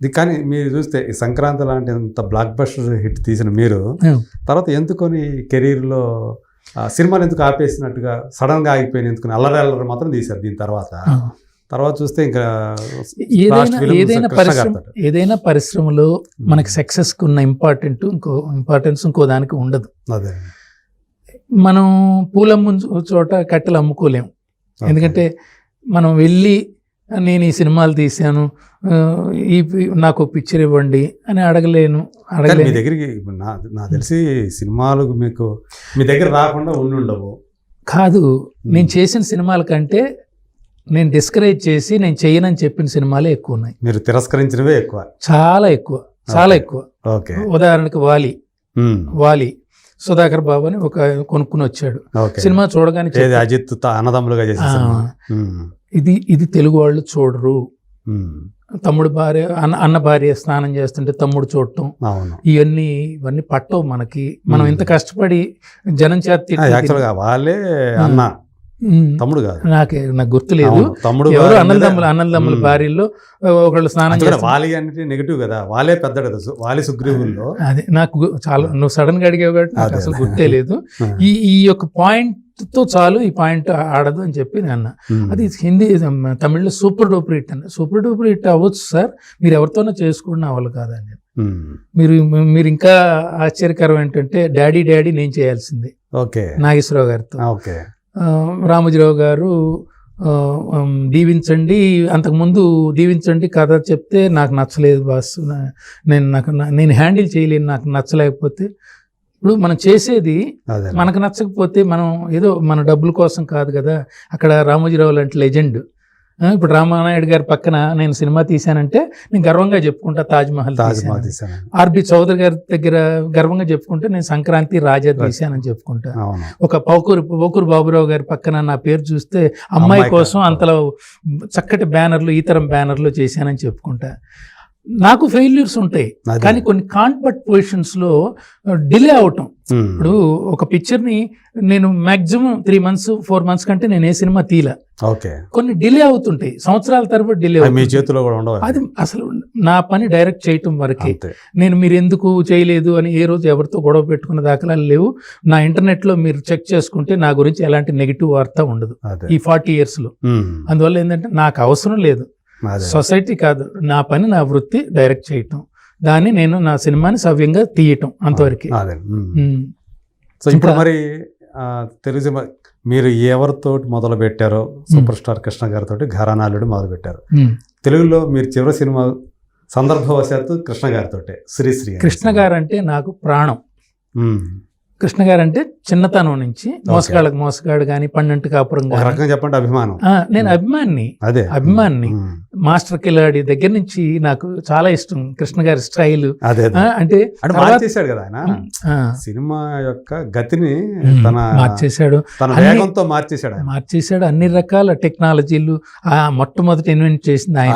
ఇది కానీ మీరు చూస్తే ఈ సంక్రాంతి లాంటి అంత బ్లాక్ బస్టర్ హిట్ తీసిన మీరు తర్వాత ఎందుకొని కెరీర్లో సినిమాలు ఎందుకు ఆపేసినట్టుగా సడన్గా ఆగిపోయిన ఎందుకు అల్లరి అల్లరి మాత్రం తీశారు దీని తర్వాత. తర్వాత చూస్తే ఇంకా ఏదైనా ఏదైనా పరిశ్రమ. ఏదైనా పరిశ్రమలో మనకి సక్సెస్కు ఉన్న ఇంపార్టెంట్ ఇంకో ఇంపార్టెన్స్ ఇంకో దానికి ఉండదు. అదే. మనం పూలమ్ము చోట కట్టెలు అమ్ముకోలేం Okay. ఎందుకంటే మనం వెళ్ళి నేను ఈ సినిమాలు తీశాను ఈ నాకు పిక్చర్ ఇవ్వండి అని అడగలేను కానీ మీ దగ్గరికి నా తెలిసి సినిమాలు మీకు మీ దగ్గర రాకుండా ఉండి ఉండవు. కాదు నేను చేసిన సినిమాల కంటే నేను డిస్కరేజ్ చేసి నేను చేయనని చెప్పిన సినిమాలే ఎక్కువ ఉన్నాయి మీరు తిరస్కరించినవే ఎక్కువ. చాలా ఎక్కువ చాలా. ఎక్కువ. ఓకే. ఉదాహరణకి వాలి. వాలి. సుధాకర్ బాబు అని ఒక కొనుక్కుని వచ్చాడు. సినిమా చూడగానే అజిత్ అన్నదమ్ములుగా ఇది ఇది తెలుగు వాళ్ళు చూడరు. తమ్ముడు భార్య అన్న అన్న భార్య స్నానం చేస్తుంటే తమ్ముడు చూడటం. ఇవన్నీ ఇవన్నీ పట్టవు మనకి. మనం. ఇంత కష్టపడి జనం చేత వాళ్ళే. అన్న. తమ్ముడు కాదు. నాకే నాకు గుర్తులేదు. తమ్ముడు ఎవరు అన్నదమ్ముల అన్నదమ్ముల మ్మ్. భార్యల్లో ఒకళ్ళు స్నానం చేస్తారు. వాలి అంటే నెగిటివ్ కదా? కదా సు- వాలి సుగ్రీవుల్లో. అదే నాకు చాలా నువ్వు సడన్గా అడిగావు కాబట్టి. అసలు గుర్తే లేదు. ఈ ఈ యొక్క పాయింట్తో చాలు ఈ పాయింట్ ఆడదు అని చెప్పి నేను అన్నా. అది హిందీ తమిళ్ళో సూపర్ డూపర్ హిట్ అన్న. సూపర్ డూపర్ హిట్ అవ్వచ్చు సార్ మీరు ఎవరితోనో చేసుకున్న అవ్వాలి కాదని మీరు మీరు ఇంకా ఆశ్చర్యకరం ఏంటంటే డాడీ డాడీ నేను చేయాల్సిందే. ఓకే. నాగేశ్వరరావు గారితో. ఓకే. రామోజీరావు గారు దీవించండి. అంతకుముందు దీవించండి కథ చెప్తే నాకు నచ్చలేదు బాస్. నేను నాకు నేను హ్యాండిల్ చేయలేను నాకు నచ్చలేకపోతే. ఇప్పుడు మనం చేసేది మనకు నచ్చకపోతే మనం ఏదో మన డబ్బుల కోసం కాదు కదా. అక్కడ రామోజీరావు లాంటి లెజెండ్. ఇప్పుడు రామానాయుడు గారి పక్కన నేను సినిమా తీశానంటే నేను గర్వంగా చెప్పుకుంటా తాజ్ మహల్ తాజ్ తీశాను. మహల్ తీసాను ఆర్బి చౌదరి గారి దగ్గర గర్వంగా చెప్పుకుంటే నేను సంక్రాంతి రాజా తీశానని చెప్పుకుంటా. ఒక పౌకూరు పోకూరు బాబురావు గారి పక్కన నా పేరు చూస్తే అమ్మాయి కోసం. అంతలో చక్కటి బ్యానర్లు ఈ తరం బ్యానర్లు చేశానని చెప్పుకుంటా. నాకు ఫెయిల్యూర్స్ ఉంటాయి. కానీ కొన్ని కాన్పట్ పొజిషన్స్లో డిలే అవటం. ఇప్పుడు ఒక పిక్చర్ని నేను maximum three months four months కంటే నేను ఏ సినిమా తీల ఓకే. కొన్ని డిలే అవుతుంటాయి. సంవత్సరాల తరబడి డిలే మీ చేతిలో కూడా ఉండవు. అది అసలు నా పని డైరెక్ట్ చేయటం వరకే. నేను మీరు ఎందుకు చేయలేదు అని ఏ రోజు ఎవరితో గొడవ పెట్టుకున్న దాఖలాలు లేవు. నా ఇంటర్నెట్లో మీరు చెక్ చేసుకుంటే నా గురించి ఎలాంటి నెగిటివ్ వార్త ఉండదు. ఈ ఫార్టీ ఇయర్స్లో ఉమ్, అందువల్ల ఏంటంటే నాకు అవసరం లేదు. సొసైటీ కాదు నా పని నా వృత్తి డైరెక్ట్ చేయటం. దాన్ని నేను నా సినిమాని సవ్యంగా తీయటం అంతవరకు. సో ఇప్పుడు మరి తెలుగు సినిమా మీరు ఎవరితో మొదలు పెట్టారో సూపర్ స్టార్ కృష్ణ గారితో ఘరానాలుడు మొదలు పెట్టారు తెలుగులో మీరు చివరి సినిమా సందర్భవశాత్తు కృష్ణ గారితో శ్రీశ్రీ కృష్ణ గారు అంటే నాకు ప్రాణం. కృష్ణ గారు అంటే చిన్నతనం నుంచి మోసగాళ్ళకి మోసగాడు కానీ పన్నెంటు కాపురం చెప్పండి అభిమానం. నేను అభిమాన్ని అదే. అభిమాన్ని. మాస్టర్ కిలాడి దగ్గర నుంచి నాకు చాలా ఇష్టం కృష్ణ గారి స్టైల్. అంటే మార్చేశాడు కదా ఆయన. ఆ, సినిమా యొక్క గతిని తన మార్చేశాడు. వేగంతో మార్చేశాడు ఆయన. మార్చేశాడు అన్ని రకాల టెక్నాలజీలు. ఆ మొట్టమొదటి ఇన్వెంట్ చేసింది ఆయన.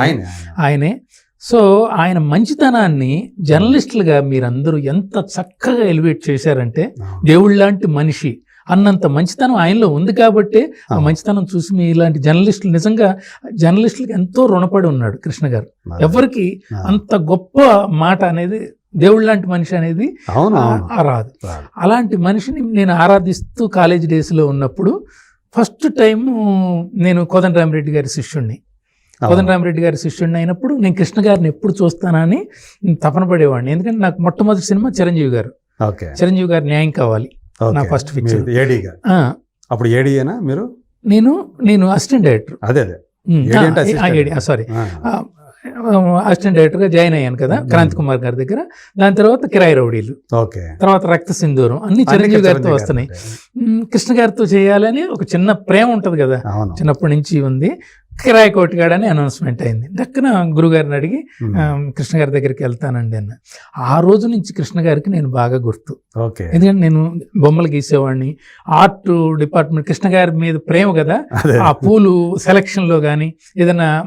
ఆయనే. సో ఆయన మంచితనాన్ని జర్నలిస్టులుగా మీరందరూ ఎంత చక్కగా ఎలివేట్ చేశారంటే దేవుళ్ళ లాంటి మనిషి అన్నంత మంచితనం ఆయనలో ఉంది కాబట్టి ఆ. మంచితనం చూసి మీ ఇలాంటి జర్నలిస్టులు నిజంగా జర్నలిస్టులకు ఎంతో రుణపడి ఉన్నాడు కృష్ణ గారు. ఎవరికి. అంత గొప్ప మాట అనేది దేవుళ్ళ లాంటి మనిషి అనేది రాదు. అలాంటి మనిషిని నేను ఆరాధిస్తూ కాలేజ్ డేస్లో ఉన్నప్పుడు ఫస్ట్ టైం నేను కోదండరామరెడ్డి గారి శిష్యుణ్ణి. కోదండరామరెడ్డి గారి శిష్యుడిని అయినప్పుడు నేను కృష్ణ గారిని ఎప్పుడు చూస్తానని తపన పడేవాడిని. ఎందుకంటే నాకు మొట్టమొదటి సినిమా చిరంజీవి గారు. ఓకే. చిరంజీవి గారి న్యాయం కావాలి. నా ఫస్ట్ ఏడీగా ఆ, అప్పుడు ఏడీయేనా మీరు? నేను నేను అసిస్టెంట్ డైరెక్టర్. అదే అదే. సారీ. అసిస్టెంట్ డైరెక్టర్గా జాయిన్ అయ్యాను కదా. క్రాంతి కుమార్ గారి దగ్గర. దాని తర్వాత కిరాయి రౌడీలు. ఓకే. తర్వాత రక్త సింధూరం. అన్ని చిరంజీవి గారితో వస్తున్నాయి. కృష్ణ గారితో చేయాలని ఒక చిన్న ప్రేమ ఉంటది కదా. చిన్నప్పటి నుంచి ఉంది. కిరాయి కోటిగాడని అనౌన్స్మెంట్ అయింది. దక్కన గురుగారిని అడిగి. ఆ, కృష్ణ గారి దగ్గరికి వెళ్తానండి అన్న. ఆ రోజు నుంచి కృష్ణ గారికి నేను బాగా గుర్తు. ఓకే. ఎందుకంటే నేను బొమ్మలు గీసేవాడిని. ఆర్ట్ డిపార్ట్మెంట్ కృష్ణ గారి మీద ప్రేమ కదా. ఆ పూలు సెలక్షన్లో కానీ ఏదైనా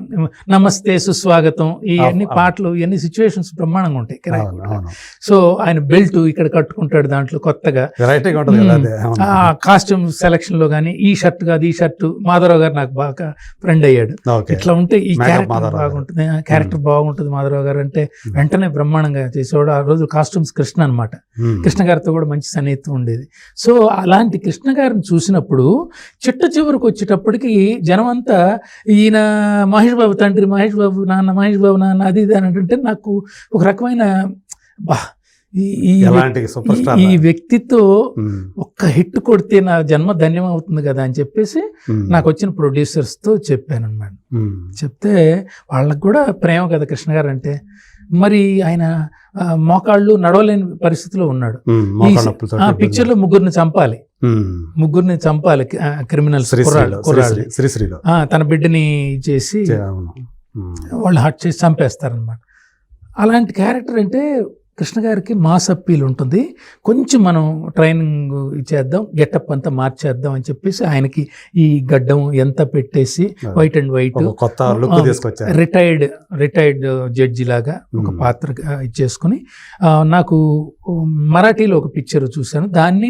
నమస్తే సుస్వాగతం ఈ అవును, అన్ని అవును. పాటలు ఇవన్నీ సిచ్యువేషన్స్ బ్రహ్మాండంగా ఉంటాయి కిరాయి సో ఆయన బెల్ట్ ఇక్కడ కట్టుకుంటాడు దాంట్లో కొత్తగా. కాస్ట్యూమ్ సెలక్షన్లో కానీ ఈ షర్ట్ కాదు ఈ షర్ట్ మాధవరావు గారు నాకు బాగా ఫ్రెండ్ అయ్యారు. అయ్యాడు. ఇట్లా ఉంటే ఈ క్యారెక్టర్. బాగుంటుంది. క్యారెక్టర్ బాగుంటుంది మాధవరావు గారు అంటే వెంటనే బ్రహ్మాండంగా చేసేవాడు. ఆ రోజు కాస్ట్యూమ్స్ కృష్ణ అన్నమాట. ఉమ్. కృష్ణ గారితో కూడా మంచి సన్నిహితం ఉండేది. సో అలాంటి కృష్ణ గారిని చూసినప్పుడు చిట్ట చివరికి వచ్చేటప్పటికి జనం అంతా ఈయన మహేష్ బాబు తండ్రి మహేష్ బాబు నాన్న మహేష్ బాబు నాన్న అది ఇది అని అంటే నాకు ఒక రకమైన బా ఈ- వ్యక్తితో. ఒక్క హిట్ కొడితే నా జన్మ ధన్యం అవుతుంది కదా అని చెప్పేసి. నాకు వచ్చిన ప్రొడ్యూసర్స్తో చెప్పాను అనమాట. చెప్తే వాళ్ళకు కూడా ప్రేమ కదా కృష్ణ గారు అంటే. మరి ఆయన మోకాళ్ళు నడవలేని పరిస్థితిలో ఉన్నాడు. పిక్చర్లో ముగ్గురిని చంపాలి. ముగ్గురిని చంపాలి శ్రీశ్రీలో శ్రీశ్రీలో. తన బిడ్డని చేసి. వాళ్ళు హట్ చేసి చంపేస్తారనమాట. అలాంటి క్యారెక్టర్ అంటే కృష్ణ గారికి మాస్ అప్పీల్ ఉంటుంది. కొంచెం మనం ట్రైనింగ్ ఇచ్చేద్దాం గెటప్ అంతా మార్చేద్దాం అని చెప్పేసి ఆయనకి ఈ గడ్డం ఎంత పెట్టేసి వైట్ అండ్ వైట్ కొత్త రిటైర్డ్ రిటైర్డ్ జడ్జి లాగా ఒక Hmm. పాత్ర ఇచ్చేసుకుని నాకు మరాఠీలో ఒక పిక్చర్ చూశాను. దాన్ని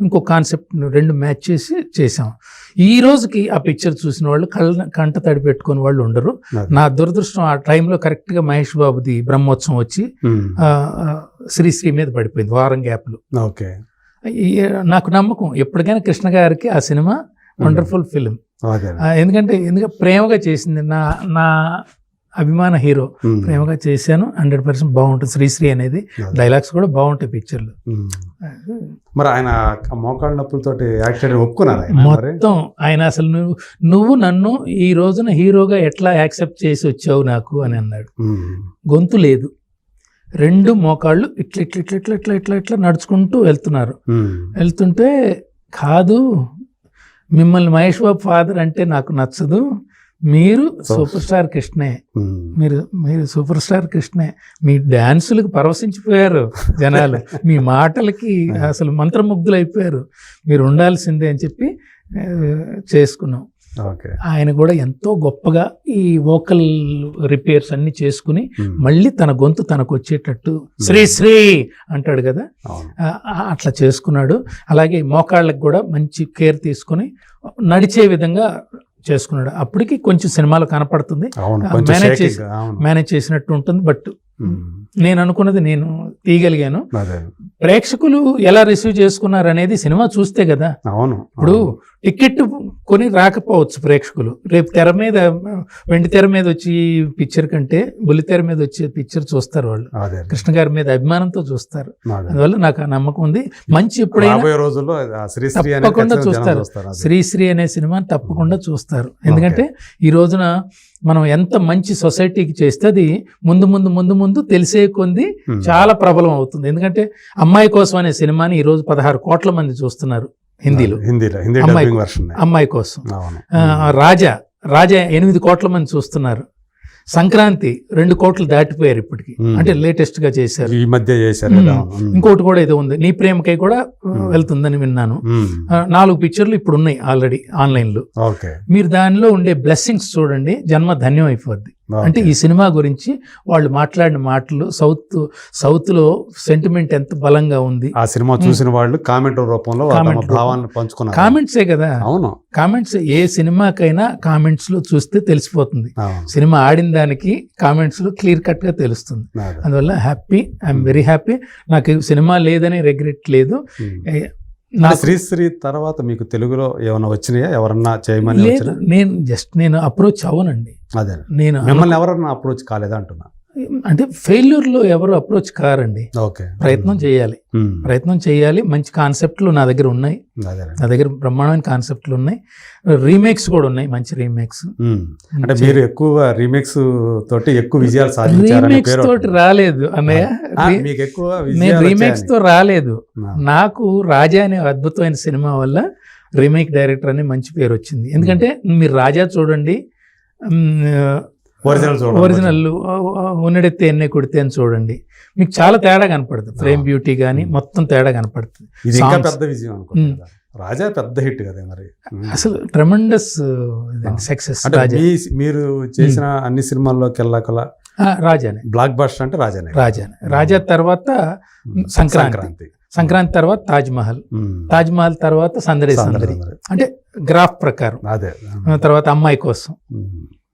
ఇంకో కాన్సెప్ట్ రెండు మ్యాచ్ చేసి చేసాం ఈ రోజుకి ఆ పిక్చర్ చూసిన వాళ్ళు కళ్ళ కంట తడి పెట్టుకుని వాళ్ళు ఉండరు. నా దురదృష్టం ఆ టైంలో కరెక్ట్గా మహేష్ బాబుది బ్రహ్మోత్సవం వచ్చి శ్రీశ్రీ మీద పడిపోయింది వారం గ్యాప్లు. ఓకే. నాకు నమ్మకం ఎప్పటికైనా కృష్ణ గారికి ఆ సినిమా వండర్ఫుల్ ఫిలిం. ఎందుకంటే ఎందుకంటే ప్రేమగా చేసింది నా నా అభిమాన హీరో. ప్రేమగా చేశాను హండ్రెడ్ పర్సెంట్ బాగుంటుంది శ్రీశ్రీ అనేది. డైలాగ్స్ కూడా బాగుంటాయి పిక్చర్లు. మరి ఆయన మోకాళ్ళ చేయడం ఒప్పుకున్నారు మొత్తం ఆయన అసలు నువ్వు నువ్వు నన్ను ఈ రోజున హీరోగా ఎట్లా యాక్సెప్ట్ చేసి వచ్చావు నాకు అని అన్నాడు. గొంతు లేదు. రెండు మోకాళ్ళు ఇట్లా ఇట్లా ఇట్లా ఇట్లా ఇట్లా ఇట్లా ఇట్లా నడుచుకుంటూ వెళ్తున్నారు. వెళ్తుంటే కాదు మిమ్మల్ని మహేష్ బాబు ఫాదర్ అంటే నాకు నచ్చదు. మీరు సూపర్ స్టార్ కృష్ణే. మీరు మీరు సూపర్ స్టార్ కృష్ణే. మీ డ్యాన్సులకు పరవశించిపోయారు జనాలు. మీ మాటలకి అసలు మంత్రముగ్ధులు అయిపోయారు మీరు ఉండాల్సిందే అని చెప్పి చేసుకున్నాం. ఆయన కూడా ఎంతో గొప్పగా ఈ వోకల్ రిపేర్స్ అన్ని చేసుకుని. మళ్ళీ తన గొంతు తనకు వచ్చేటట్టు శ్రీ శ్రీ అంటాడు కదా. అట్లా చేసుకున్నాడు. అలాగే మోకాళ్ళకి కూడా మంచి కేర్ తీసుకుని నడిచే విధంగా చేసుకున్నాడు. అప్పటికి కొంచెం సినిమాలో కనపడుతుంది. shaking చేసి- మేనేజ్ చేసినట్టు ఉంటుంది. బట్. నేను అనుకున్నది నేను తీయగలిగాను. ప్రేక్షకులు ఎలా రిసీవ్ చేసుకున్నారు అనేది సినిమా చూస్తే కదా. అవును ఇప్పుడు. టికెట్ కొని రాకపోవచ్చు ప్రేక్షకులు. రేపు తెర మీద వెండి తెర మీద వచ్చి పిక్చర్ కంటే బుల్లి తెర మీద వచ్చే పిక్చర్ చూస్తారు వాళ్ళు. కృష్ణ గారి మీద అభిమానంతో చూస్తారు. అదే. అందువల్ల నాకు ఆ నమ్మకం ఉంది. మంచి ఎప్పుడైనా రోజుల్లో తప్పకుండా చూస్తారు. శ్రీశ్రీ అనే సినిమాని తప్పకుండా చూస్తారు. ఎందుకంటే ఈ రోజున మనం ఎంత మంచి సొసైటీకి చేస్తే అది ముందు ముందు ముందు ముందు తెలిసే కొంది. చాలా ప్రబలం అవుతుంది. ఎందుకంటే అమ్మాయి కోసం అనే సినిమాని ఈ రోజు పదహారు కోట్ల మంది చూస్తున్నారు. హిందీలో. హిందీలో. హిందీ అమ్మాయి డబ్బింగ్ వర్షన్ అమ్మాయి కోసం. రాజా రాజా ఎనిమిది కోట్ల మంది చూస్తున్నారు. సంక్రాంతి రెండు కోట్లు దాటిపోయారు ఇప్పటికి. అంటే లేటెస్ట్గా చేశారు. ఈ మధ్య చేశారు. ఇంకోటి కూడా ఏదో ఉంది. నీ ప్రేమకై కూడా. వెళ్తుందని విన్నాను. నాలుగు పిక్చర్లు ఇప్పుడు ఉన్నాయి ఆల్రెడీ ఆన్లైన్లో మీరు దానిలో ఉండే బ్లెస్సింగ్స్ చూడండి. జన్మ ధన్యం అయిపోద్ది. అంటే ఈ సినిమా గురించి వాళ్ళు మాట్లాడిన మాటలు సౌత్ సౌత్లో సెంటిమెంట్ ఎంత బలంగా ఉంది. ఆ సినిమా చూసిన వాళ్ళు కామెంట్ రూపంలో. భావాలను పంచుకున్నారు. కామెంట్సే కదా. అవును. కామెంట్స్ ఏ సినిమాకైనా కామెంట్స్లో చూస్తే తెలిసిపోతుంది. సినిమా ఆడిన దానికి కామెంట్స్లో క్లియర్ కట్గా తెలుస్తుంది. అదే. అందువల్ల హ్యాపీ ఐఎమ్ వెరీ హ్యాపీ. నాకు సినిమా లేదని రెగ్రెట్ లేదు. శ్రీశ్రీ తర్వాత మీకు తెలుగులో ఏమైనా వచ్చినాయా? ఎవరన్నా చేయమని నేను జస్ట్ నేను అప్రోచ్ అవ్వనండి. అదే నేను మిమ్మల్ని ఎవరన్నా అప్రోచ్ కాలేదా అంటున్నా? అంటే ఫెయిల్యూర్లో ఎవరు అప్రోచ్ కారండి. ఓకే. ప్రయత్నం చేయాలి. ప్రయత్నం చేయాలి. మంచి కాన్సెప్ట్లు నా దగ్గర ఉన్నాయి. నా దగ్గర బ్రహ్మాండమైన కాన్సెప్ట్లు ఉన్నాయి. రీమేక్స్ కూడా ఉన్నాయి మంచి రీమేక్స్. అంటే మీరు ఎక్కువ రీమేక్స్ తోటి ఎక్కువ విజయాలు రీమేక్స్ తోటి రాలేదు. అన్నయ్య మీకు ఎక్కువ నేను రీమేక్స్తో. రాలేదు. నాకు రాజా అనే అద్భుతమైన సినిమా వల్ల రీమేక్ డైరెక్టర్ అని మంచి పేరు వచ్చింది. ఎందుకంటే మీరు రాజా చూడండి ఒరిజినల్. ఒరిజినల్ ఉన్నడెత్తే ఎన్నే కొడితే అని చూడండి మీకు చాలా తేడా కనపడుతుంది ఫ్రేమ్ బ్యూటీ కానీ Hmm. మొత్తం తేడా కనపడుతుంది ఇది ఇంకా. పెద్ద విజయం కదా. రాజా పెద్ద హిట్ కదా మరి ఉమ్. అసలు ట్రెమండస్. సక్సెస్ మీరు చేసిన అన్ని సినిమాల్లోకి వెళ్ళకల రాజానే బ్లాక్ బస్టర్ అంటే రాజానే రాజానే రాజా తర్వాత సంక్రాంతి. సంక్రాంతి తర్వాత తాజ్ మహల్. తాజ్ మహల్ తర్వాత సందడి సందడి. అంటే గ్రాఫ్ ప్రకారం అదే తర్వాత అమ్మాయి కోసం.